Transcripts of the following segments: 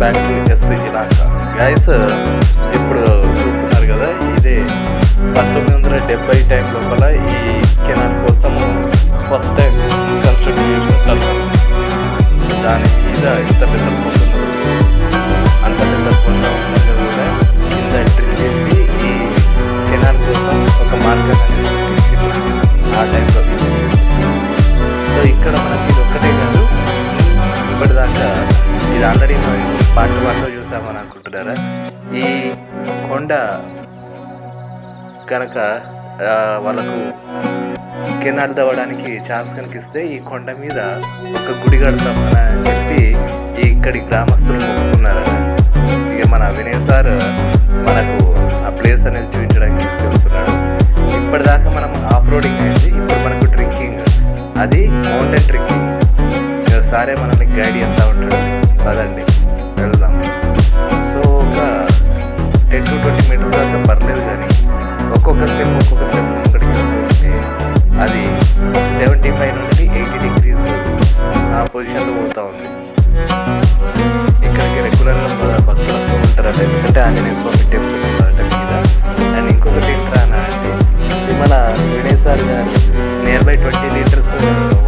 Back to us ఇలాగా guys ఇప్పుడు చూస్తున్నారు కదా ఇదే పంతొమ్మిది వందల డెబ్బై టైం లోపల ఈ కెనాల్ కోసం ఫస్ట్ టైం కన్స్ట్రక్ట్ చేసినట్టు దాని మీద ఇంత పెద్ద అంత పెద్ద కొండ ఉండగా కూడా కింద డ్రిల్ చేసి ఈ కెనాల్ కోసం ఒక మార్గం అనేది ఆ టైంలో సో ఇక్కడ మనకి ఇది ఒక్కటే కాదు ఇప్పటిదాకా ఇది ఆల్రెడీ మనం పార్ట్ వన్లో చూసామని అనుకుంటున్నారా? ఈ కొండ కనుక వాళ్ళకు కెనాల్ తవ్వడానికి ఛాన్స్ కనిపిస్తే ఈ కొండ మీద ఒక గుడి కడతామని చెప్పి ఇక్కడి గ్రామస్తులు మొక్కుకున్నారట ఇక మన వినయ్ సార్ మనకు ఆ ప్లేస్ అనేది చూపించడానికి తీసుకెళ్తున్నాడు. ఇప్పటిదాకా మనం ఆఫ్ రోడింగ్ అయింది. ఇప్పుడు మనకు ట్రెక్కింగ్ అది మౌంటైన్ ట్రెక్కింగ్ సారే మనల్ని గైడ్ చేస్తూ ఉంటాడు. పదండి. వెళ్దాం సో ఒక టెన్ టు ట్వంటీ మీటర్స్ దాకా పర్లేదు కానీ ఒక్కొక్క స్టెప్ ఒక్కొక్క స్టెప్ ఇక్కడికి వెళ్తూ అది సెవెంటీ ఫైవ్ నుండి ఎయిటీ డిగ్రీస్ ఆ పొజిషన్లో పోతూ ఉంది. ఇక్కడికి రెగ్యులర్గా భక్తులు వస్తూ ఉంటారట ఎందుకంటే ఆంజనేయ స్వామి టెంపుల్ ఉందట మీద అండ్ ఇంకొకటి ఏంట్రా అంటే మన వినయ్ సార్ గారు nearby twenty litres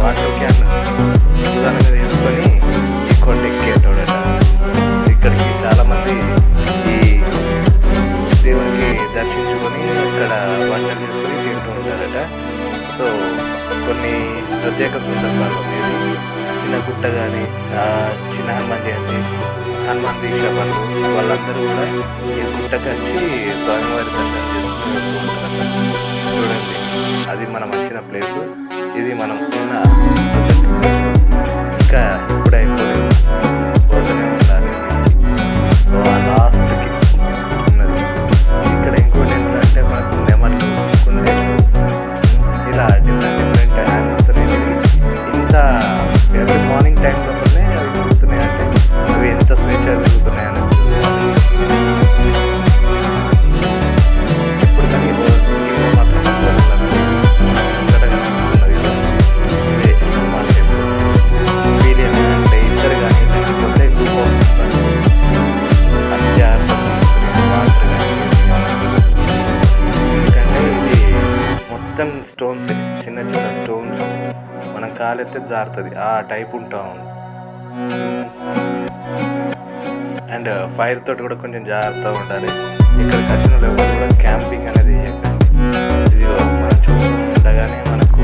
water can ప్రత్యేక సందర్భాల్లో ఇది చిన్న గుట్ట కానీ చిన్న హనుమాన్ జయంతి హనుమాన్ దీక్ష పనులు వాళ్ళందరూ కూడా ఈ గుట్టకి వచ్చి స్వామివారి దర్శనం చేసుకుని వెళ్తూ చూడండి అది మనం వచ్చిన ప్లేసు. ఇది మనం ఉన్న స్టోన్స్ మనం కాలెత్తే జారుతుంది. ఆ టైప్ ఉంటాం అండ్ ఫైర్ తోటి కూడా కొంచెం జాగ్రత్తగా ఉండాలి. ఇక్కడికి వచ్చిన వాళ్ళు ఎవరు కూడా క్యాంపింగ్ అనేది చేయకండి. మనం చూస్తూ ఉండగానే మనకు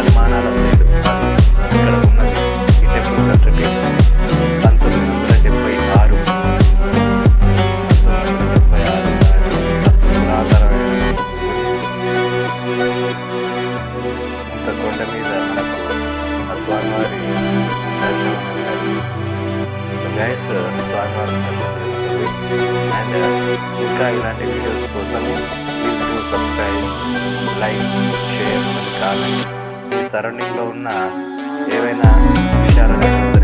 మల్యాల మానాల సైడ్ ఇక్కడ ఉన్నది ఈ టెంపుల్ కన్స్ట్రక్షన్ పంతొమ్మిది వందల డెబ్బై ఆరు పంతొమ్మిది వందల డెబ్బై ఆరు పురాతనమైన ఇంత కొండ మీద మనకు ఆ స్వామివారి దర్శనం అనేది గైస్ స్వామివారి దర్శనం చేసుకోండి అండ్ ఇంకా ఇలాంటి వీడియోస్ కోసం please to subscribe like share and comment ఈ సరౌండింగ్లో ఉన్న ఏవైనా విషయాలైనా